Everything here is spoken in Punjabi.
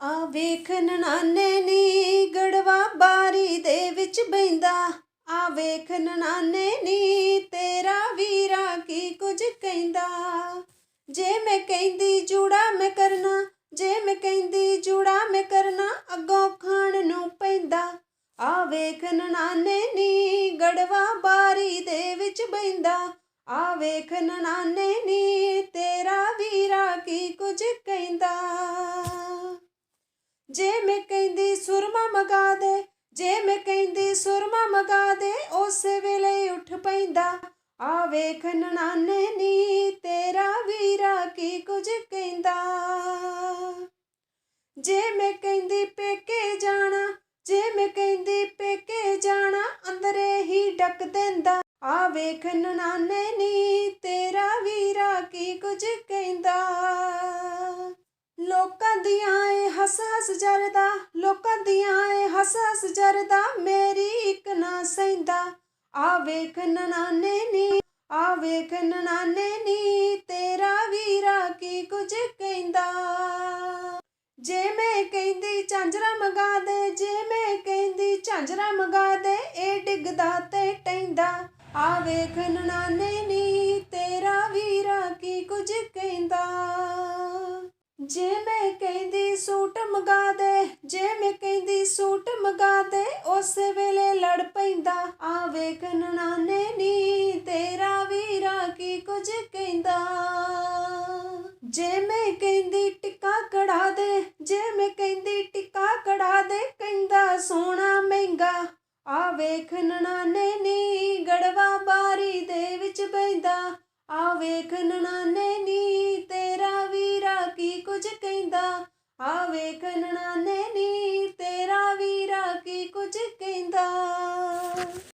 ਆ ਵੇਖ ਨਨਾਨੇ ਨੀ ਗੜਵਾ ਬਾਰੀ ਦੇ ਵਿੱਚ ਬੈਂਦਾ ਆ ਵੇਖ ਨਨਾਨੇ ਨੀ ਤੇਰਾ ਵੀਰਾ ਕੀ ਕੁਝ ਕਹਿੰਦਾ। ਜੇ ਮੈਂ ਕਹਿੰਦੀ ਜੂੜਾ ਮੈਂ ਕਰਨਾ, ਜੇ ਮੈਂ ਕਹਿੰਦੀ ਜੂੜਾ ਮੈਂ ਕਰਨਾ, ਅੱਗੋਂ ਖਾਣ ਨੂੰ ਪੈਂਦਾ। ਆ ਵੇਖ ਨਨਾਨੇ ਨੀ ਗੜਵਾ ਬਾਰੀ ਦੇ ਵਿੱਚ ਬੈਂਦਾ ਆ ਵੇਖ ਨਨਾਨੇ ਨੀ ਤੇਰਾ ਵੀਰਾ ਕੀ ਕੁਝ ਕਹਿੰਦਾ। ਜੇ ਮੈਂ ਕਹਿੰਦੀ ਸੁਰਮਾ ਮਗਾ ਦੇ, ਜੇ ਮੈਂ ਕਹਿੰਦੀ ਸੁਰਮਾ ਮਗਾ ਦੇ, ਉਸੇ ਵੇਲੇ ਉੱਠ ਪੈਂਦਾ। ਆ ਵੇਖ ਨਨਾਨੇ ਨੀ, ਤੇਰਾ ਵੀਰਾ ਕੀ ਕੁਝ ਕਹਿੰਦਾ। ਜੇ ਮੈਂ ਕਹਿੰਦੀ ਪੇਕੇ ਜਾਣਾ, ਜੇ ਮੈਂ ਕਹਿੰਦੀ ਪੇਕੇ ਜਾਣਾ, ਅੰਦਰੇ ਹੀ ਡੱਕ ਦਿੰਦਾ। ਆ ਵੇਖ ਨਨਾਨੇ ਨੀ, ਤੇਰਾ ਵੀਰਾ ਕੀ ਕੁਝ ਕਹਿੰਦਾ ਲੋਕਾਂ ਦੀਆਂ ਏ ਹੱਸ ਹੱਸ ਜਰਦਾ, ਲੋਕਾਂ ਦੀਆਂ ਏ ਹੱਸ ਹੱਸ ਜਰਦਾ, ਮੇਰੀ ਇੱਕ ਨਾ ਸੈਂਦਾ ਆ ਵੇਖ ਨਨਾਨੇ ਨੀ, ਆ ਵੇਖ ਨਨਾਨੇ ਨੀ, ਤੇਰਾ ਵੀਰਾ ਕੀ ਕੁਝ ਕਹਿੰਦਾ? ਜੇ ਮੈਂ ਕਹਿੰਦੀ ਝਾਂਜਰਾ ਮਗਾ ਦੇ, ਜੇ ਮੈਂ ਕਹਿੰਦੀ ਝਾਂਜਰਾ ਮਗਾ ਦੇ, ਇਹ ਡਿੱਗਦਾ ਤੇ ਟੈਂਦਾ ਆ ਵੇਖ ਨਨਾਨੇ ਨੀ, ਤੇਰਾ ਵੀਰਾ ਕੀ ਕੁਝ ਕਹਿੰਦਾ? ਜੇ ਮੈਂ ਕਹਿੰਦੀ ਸੂਟ ਮਗਾ ਦੇ, ਜੇ ਮੈਂ ਕਹਿੰਦੀ ਸੂਟ ਮਗਾ ਦੇ, ਉਸੇ ਵੇਲੇ ਲੜ ਪੈਂਦਾ। ਆ ਵੇਖ ਨਨਾਨੇ ਨੀ, ਤੇਰਾ ਵੀਰਾ ਕੀ ਕੁਝ ਕਹਿੰਦਾ? ਜੇ ਮੈਂ ਕਹਿੰਦੀ ਟਿੱਕਾ ਕੜਾ ਦੇ, ਜੇ ਮੈਂ ਕਹਿੰਦੀ ਟਿੱਕਾ ਕੜਾ ਦੇ, ਕਹਿੰਦਾ ਸੋਹਣਾ ਮਹਿੰਗਾ। ਆ ਵੇਖ ਨਨਾਨੇ ਨੀ, ਗੜਵਾ ਬਾਰੀ ਦੇ ਵਿੱਚ ਬੈਂਦਾ ਆ ਵੇਖ ਨਨਾਨੇ ਕੀ ਕਹਿੰਦਾ ਆਵੇ ਕਨਣਾ ਨਨਾਨੇ ਨੀ ਤੇਰਾ ਵੀ